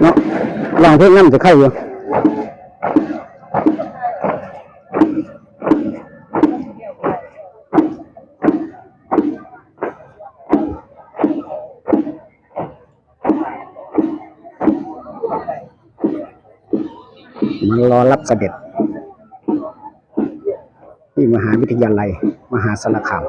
เนาะลองเพลงนั่นจะไข่อยู่มารอรับเสด็จ ที่มหาวิทยาลัย มหาสารคาม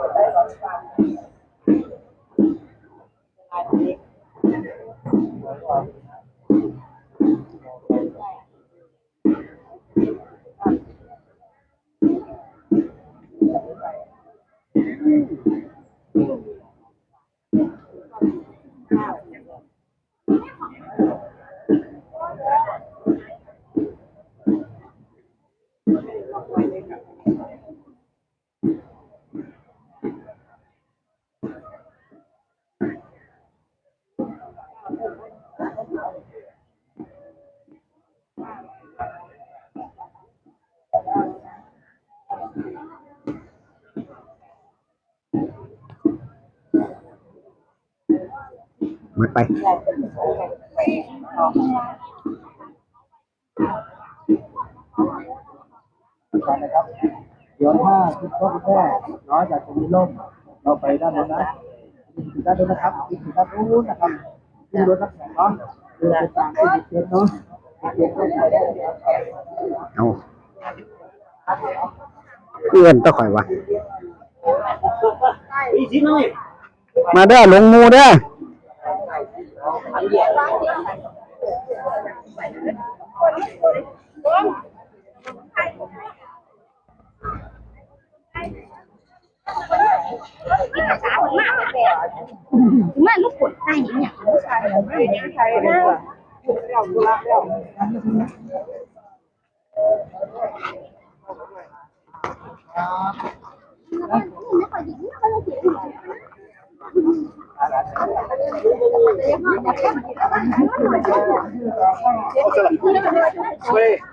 ดไปนะครับเดี๋ยวถ้าคุณพ่อคุณแม่น้อยจากตรงนี้ล่มเราไปด้านโน้นนะถึงด้านโน้นนะครับถึงด้านโน้นนะครับที่รถนักแข่งเนาะเดินไปตามที่เกียรเนาะเกียรก็ไปได้ครับเอาเพื่อนต้องคอยวะมาเด้อลงหมูเด้อมันลูกกดใต้เนี่ยผู้ชายไม่ได้ใช้นะไม่ค่อยดีไม่ค่อยเสียขอ งแท้เออจังเออกินข้าวกับฟองเราดีไหมยังไงใส่น้ำของแท้ได้หนึ่งไปไฟแล้วยินยังจะหนาล่ำก่อนใช้ไม่ดีคนใช้ไ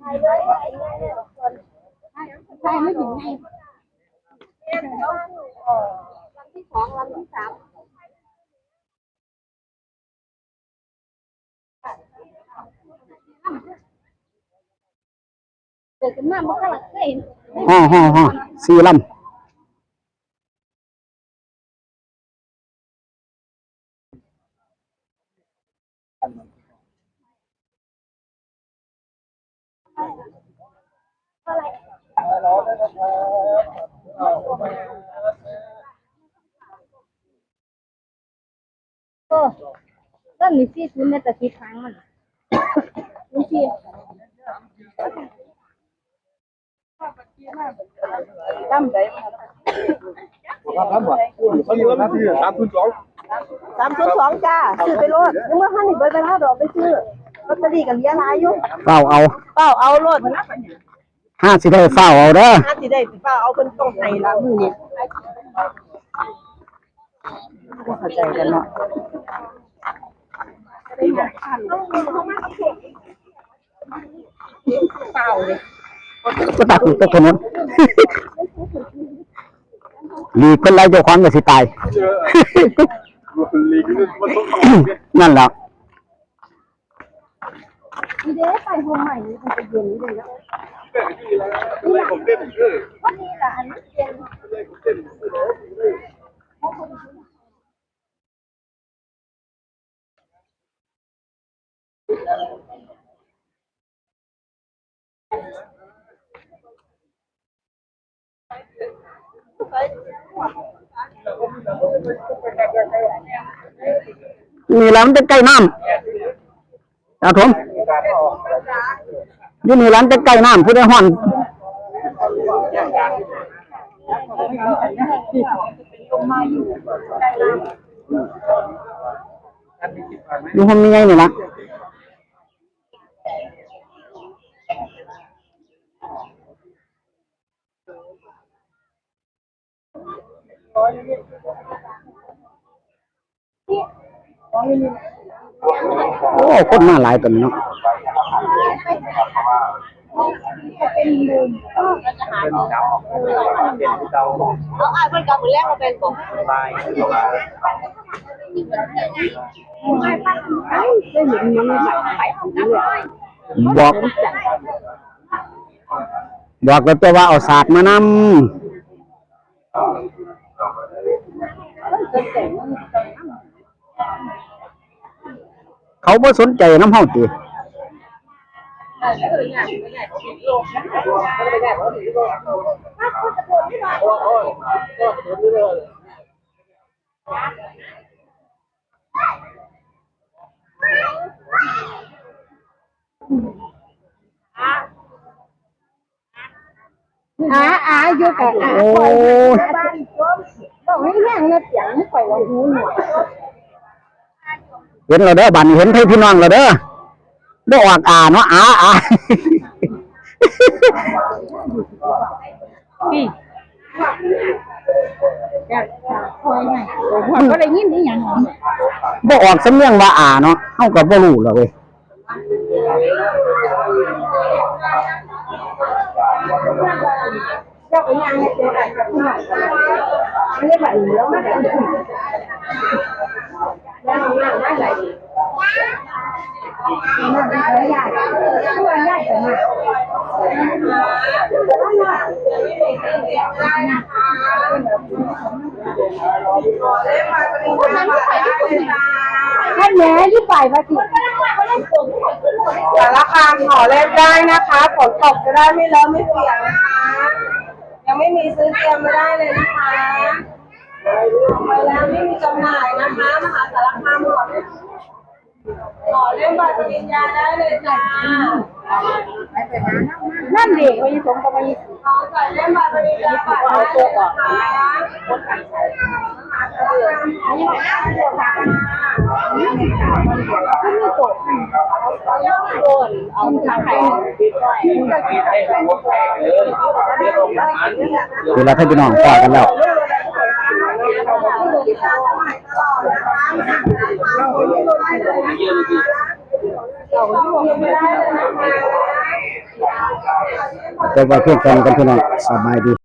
ช้เลยใช้ไม่ถึงไงวันที่สองวันที่สาม เกิดขึ้นมาเมื่อไหร่เคยเห็นฮ่อฮ่อฮ่อสี่ลำเออต้นนี้ซี่ทุนในตะกี้ครั้งมันนี่ ซี่ครับครับหมดเขาอยู่นะที่สามคูณสองสามศูนย์สองจ้าซื้อไปโลดยังเมื่อห้าหนึ่งใบไปห้าดอกไปซื้อลอตเตอรี่กับเลี้ยหลายอยู่เฝ้าเอาเป้าเอาโลดห้าสิได้เฝ้าเอาเด้อห้าสิได้สิเป้าเอาเป็นต้องให้ละมือนี้เข้าใจกันเนาะ ก็ตักอยู่ตกถนนหลีกคนไรเจ้าของก็สิตายลีกนี่มันต้องนั่นแหละดีเด้ไปโฮมใหม่นี่มันจะเย็นเลยแล้วอะไรผมเล่นเออวันนี้ล่ะอันนี้เย็น นี่แหละมันจะใกล้น้ำครับผมอยู่นี่ร้านจะใกล้น้ำผู้ใดห่อนอยู่ห้องนี้ไงนี่ละ โอ้คนมาหลายตัวนี้เนาะเอาอ่านเป็นกับมือแรกมาเป็นกบบอกบอกแล้วตัวว่าเอาศาสตร์มานำ เขาบ่สนใจน้ำเฮาติอาอาอยู่กับอาโอ้ยบ้าน ต้องให้แห้งนะเสียงปล่อยว่าหูหนวกเห็นเราเด้อบัดนเห็นพี่น้องเราเด้อได้ออกอ่าเนาะอาอาคอยไงผมก็ได้ยินนี่ยังบ่ออกสำเนียงว่าอ่าเนาะเฮาก็บ่รู้แล้วเว้ย เจ้าเป็นยังไงเจ้ากับผู้ใหญ่ไม่ได้แบบนี้แล้วไม่ได้แล้วนั่งนั่ได้ไหนนั่งได้ไหนใหญ่ตัวใหญ่แต่มาถ้านแย่ที่ไปมาสิสารคามขอเล่นได้นะคะฝนตกจะได้ไม่เลอะไม่เปียกนะคะ ยังไม่มีซื้อเตรียมไม่ได้เลยนะคะไปแล้วไม่มีจำหน่ายนะคะมหาสารคามขอเล่นขอเล่นบัตรปริญญาได้เลยจ้านั่นเด็กไปสมกับไปขอใส่เล่นบัตรปริญญาบัตรได้เลยนะคะ เอาทางไหนเวลาท่านพี่น้องพอกันแล้วแต่ว่าเพื่อนกันกันพี่น้องสบายดี